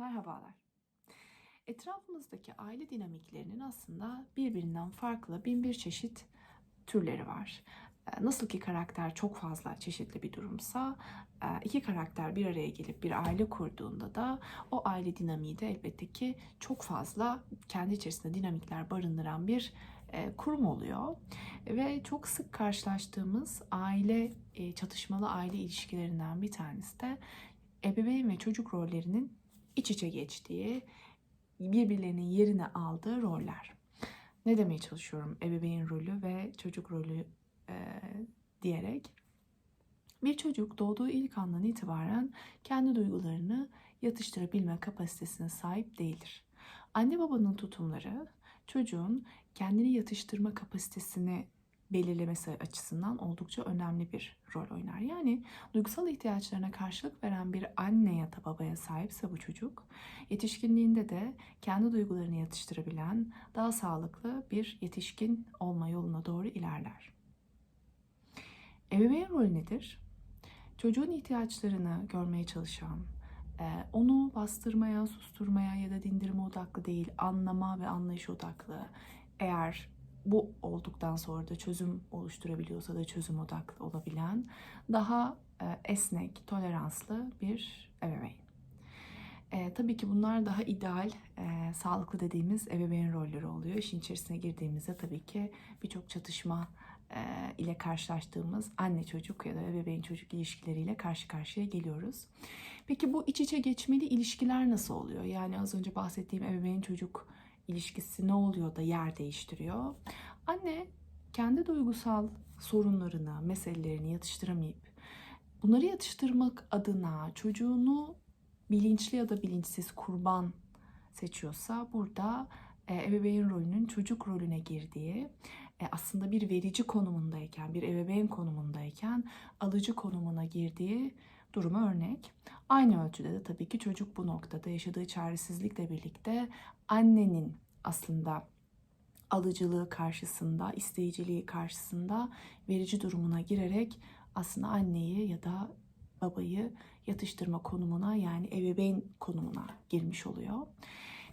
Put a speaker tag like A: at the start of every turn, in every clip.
A: Merhabalar. Etrafımızdaki aile dinamiklerinin aslında birbirinden farklı bin bir çeşit türleri var. Nasıl ki karakter çok fazla çeşitli bir durumsa, iki karakter bir araya gelip bir aile kurduğunda da o aile dinamiği de elbette ki çok fazla kendi içerisinde dinamikler barındıran bir kurum oluyor. Ve çok sık karşılaştığımız aile çatışmalı aile ilişkilerinden bir tanesi de ebeveyn ve çocuk rollerinin iç içe geçtiği, birbirlerinin yerine aldığı roller. Ne demeye çalışıyorum ebeveyn rolü ve çocuk rolü e, diyerek? Bir çocuk doğduğu ilk andan itibaren kendi duygularını yatıştırabilme kapasitesine sahip değildir. Anne babanın tutumları çocuğun kendini yatıştırma kapasitesini belirlemesi açısından oldukça önemli bir rol oynar. Yani duygusal ihtiyaçlarına karşılık veren bir anne ya da babaya sahipse bu çocuk, yetişkinliğinde de kendi duygularını yatıştırabilen, daha sağlıklı bir yetişkin olma yoluna doğru ilerler. Ebeveyn rolü nedir? Çocuğun ihtiyaçlarını görmeye çalışan, e, onu bastırmaya, susturmaya ya da dindirme odaklı değil, anlama ve anlayış odaklı. Eğer bu olduktan sonra da çözüm oluşturabiliyorsa da çözüm odaklı olabilen, daha e, esnek, toleranslı bir ebeveyn. E, tabii ki bunlar daha ideal, e, sağlıklı dediğimiz ebeveyn rolleri oluyor. İşin içerisine girdiğimizde tabii ki birçok çatışma e, ile karşılaştığımız anne çocuk ya da ebeveyn çocuk ilişkileriyle karşı karşıya geliyoruz. Peki bu iç içe geçmeli ilişkiler nasıl oluyor? Yani az önce bahsettiğim ebeveyn çocuk ilişkisi ne oluyor da yer değiştiriyor? Anne kendi duygusal sorunlarını, meselelerini yatıştıramayıp bunları yatıştırmak adına çocuğunu bilinçli ya da bilinçsiz kurban seçiyorsa burada e, ebeveyn rolünün çocuk rolüne girdiği e, aslında bir verici konumundayken, bir ebeveyn konumundayken alıcı konumuna girdiği duruma örnek. Aynı ölçüde de tabii ki çocuk bu noktada yaşadığı çaresizlikle birlikte annenin aslında alıcılığı karşısında, isteyiciliği karşısında verici durumuna girerek aslında anneyi ya da babayı yatıştırma konumuna yani ebeveyn konumuna girmiş oluyor.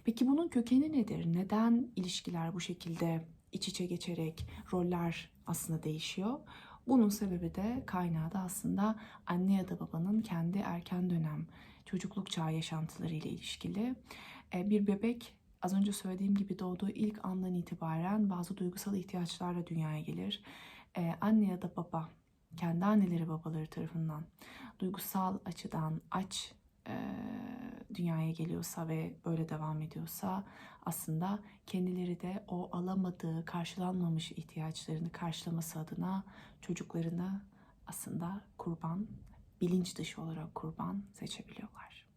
A: Peki bunun kökeni nedir? Neden ilişkiler bu şekilde iç içe geçerek roller aslında değişiyor? Bunun sebebi de kaynağı da aslında anne ya da babanın kendi erken dönem çocukluk çağı yaşantıları ile ilişkili. E, Bir bebek az önce söylediğim gibi doğduğu ilk andan itibaren bazı duygusal ihtiyaçlarla dünyaya gelir. E, Anne ya da baba kendi anneleri babaları tarafından duygusal açıdan aç e, dünyaya geliyorsa ve böyle devam ediyorsa aslında kendileri de o alamadığı, karşılanmamış ihtiyaçlarını karşılaması adına çocuklarını aslında kurban, bilinç dışı olarak kurban seçebiliyorlar.